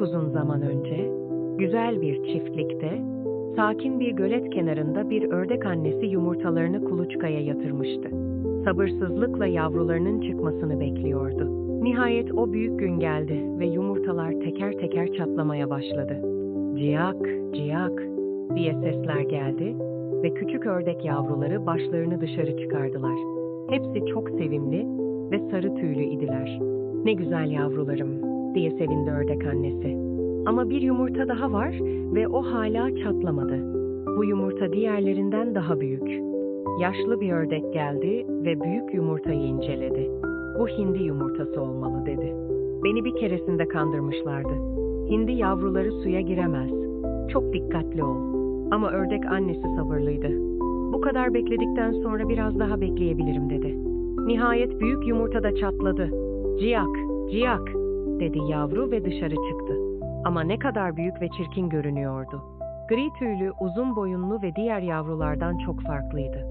Çok uzun zaman önce, güzel bir çiftlikte, sakin bir gölet kenarında bir ördek annesi yumurtalarını kuluçkaya yatırmıştı. Sabırsızlıkla yavrularının çıkmasını bekliyordu. Nihayet o büyük gün geldi ve yumurtalar teker teker çatlamaya başladı. Ciyak, ciyak diye sesler geldi ve küçük ördek yavruları başlarını dışarı çıkardılar. Hepsi çok sevimli ve sarı tüylü idiler. Ne güzel yavrularım diye sevindi ördek annesi. Ama bir yumurta daha var ve o hala çatlamadı. Bu yumurta diğerlerinden daha büyük. Yaşlı bir ördek geldi ve büyük yumurtayı inceledi. Bu hindi yumurtası olmalı dedi. Beni bir keresinde kandırmışlardı. Hindi yavruları suya giremez. Çok dikkatli ol. Ama ördek annesi sabırlıydı. Bu kadar bekledikten sonra biraz daha bekleyebilirim dedi. Nihayet büyük yumurta da çatladı. Ciyak, ciyak dedi yavru ve dışarı çıktı. Ama ne kadar büyük ve çirkin görünüyordu. Gri tüylü, uzun boyunlu ve diğer yavrulardan çok farklıydı.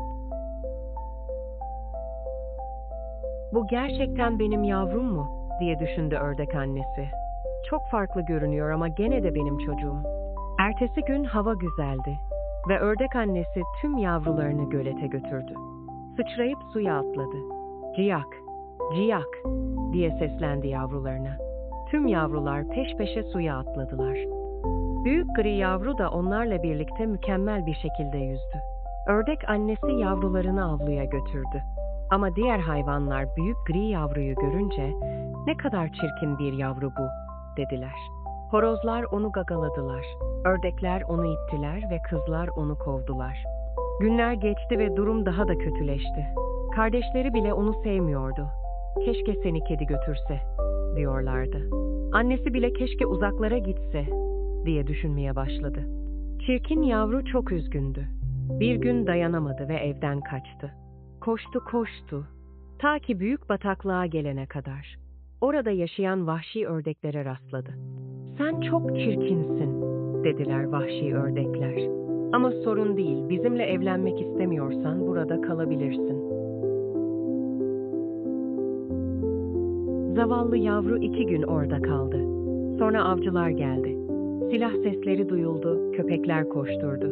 Bu gerçekten benim yavrum mu? diye düşündü ördek annesi. Çok farklı görünüyor ama gene de benim çocuğum. Ertesi gün hava güzeldi ve ördek annesi tüm yavrularını gölete götürdü. Sıçrayıp suya atladı. Ciyak, ciyak diye seslendi yavrularına. Tüm yavrular peş peşe suya atladılar. Büyük gri yavru da onlarla birlikte mükemmel bir şekilde yüzdü. Ördek annesi yavrularını avluya götürdü. Ama diğer hayvanlar büyük gri yavruyu görünce ne kadar çirkin bir yavru bu dediler. Horozlar onu gagaladılar. Ördekler onu ittiler ve kızlar onu kovdular. Günler geçti ve durum daha da kötüleşti. Kardeşleri bile onu sevmiyordu. Keşke seni kedi götürse diyorlardı. Annesi bile keşke uzaklara gitse diye düşünmeye başladı. Çirkin yavru çok üzgündü. Bir gün dayanamadı ve evden kaçtı. Koştu koştu. Ta ki büyük bataklığa gelene kadar. Orada yaşayan vahşi ördeklere rastladı. Sen çok çirkinsin, dediler vahşi ördekler. Ama sorun değil, bizimle evlenmek istemiyorsan burada kalabilirsin. Zavallı yavru iki gün orada kaldı. Sonra avcılar geldi. Silah sesleri duyuldu, köpekler koşturdu.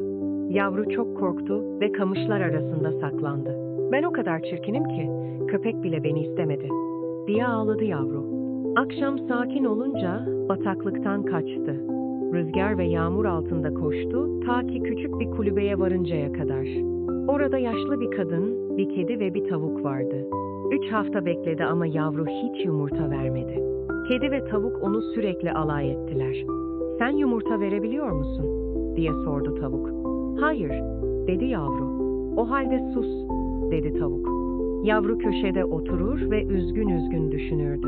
Yavru çok korktu ve kamışlar arasında saklandı. Ben o kadar çirkinim ki, köpek bile beni istemedi, diye ağladı yavru. Akşam sakin olunca bataklıktan kaçtı. Rüzgar ve yağmur altında koştu ta ki küçük bir kulübeye varıncaya kadar. Orada yaşlı bir kadın, bir kedi ve bir tavuk vardı. Üç hafta bekledi ama yavru hiç yumurta vermedi. Kedi ve tavuk onu sürekli alay ettiler. Sen yumurta verebiliyor musun? diye sordu tavuk. Hayır, dedi yavru. O halde sus, dedi tavuk. Yavru köşede oturur ve üzgün üzgün düşünürdü.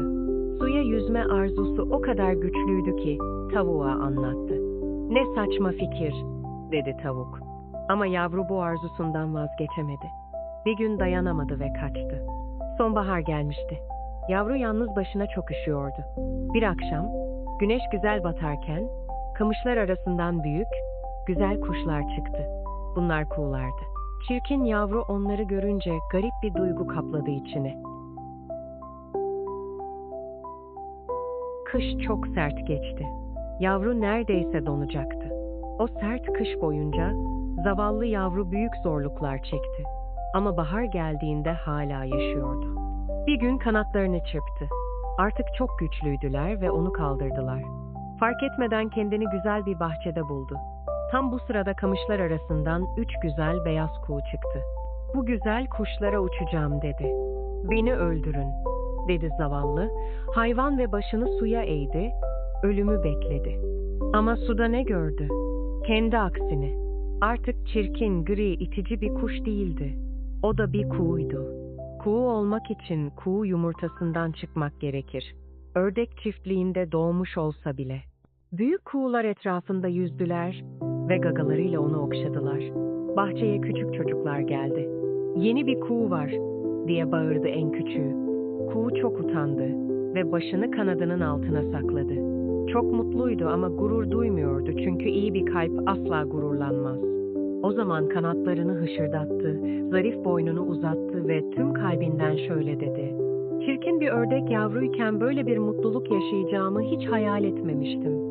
Suya yüzme arzusu o kadar güçlüydü ki tavuğa anlattı. Ne saçma fikir, dedi tavuk. Ama yavru bu arzusundan vazgeçemedi. Bir gün dayanamadı ve kaçtı. Sonbahar gelmişti. Yavru yalnız başına çok üşüyordu. Bir akşam, güneş güzel batarken, kamışlar arasından büyük, güzel kuşlar çıktı. Bunlar kuğulardı. Çirkin yavru onları görünce garip bir duygu kapladı içini. Kış çok sert geçti. Yavru neredeyse donacaktı. O sert kış boyunca zavallı yavru büyük zorluklar çekti. Ama bahar geldiğinde hala yaşıyordu. Bir gün kanatlarını çırptı. Artık çok güçlüydüler ve onu kaldırdılar. Fark etmeden kendini güzel bir bahçede buldu. Tam bu sırada kamışlar arasından üç güzel beyaz kuğu çıktı. Bu güzel kuşlara uçacağım dedi. Beni öldürün, dedi zavallı. Hayvan ve başını suya eğdi, ölümü bekledi. Ama suda ne gördü? Kendi aksini. Artık çirkin, gri, itici bir kuş değildi. O da bir kuğuydu. Kuğu olmak için kuğu yumurtasından çıkmak gerekir. Ördek çiftliğinde doğmuş olsa bile. Büyük kuğular etrafında yüzdüler ve gagalarıyla onu okşadılar. Bahçeye küçük çocuklar geldi. Yeni bir kuğu var diye bağırdı en küçüğü. Kuğu çok utandı ve başını kanadının altına sakladı. Çok mutluydu ama gurur duymuyordu çünkü iyi bir kalp asla gururlanmaz. O zaman kanatlarını hışırdattı, zarif boynunu uzattı ve tüm kalbinden şöyle dedi. Çirkin bir ördek yavruyken böyle bir mutluluk yaşayacağımı hiç hayal etmemiştim.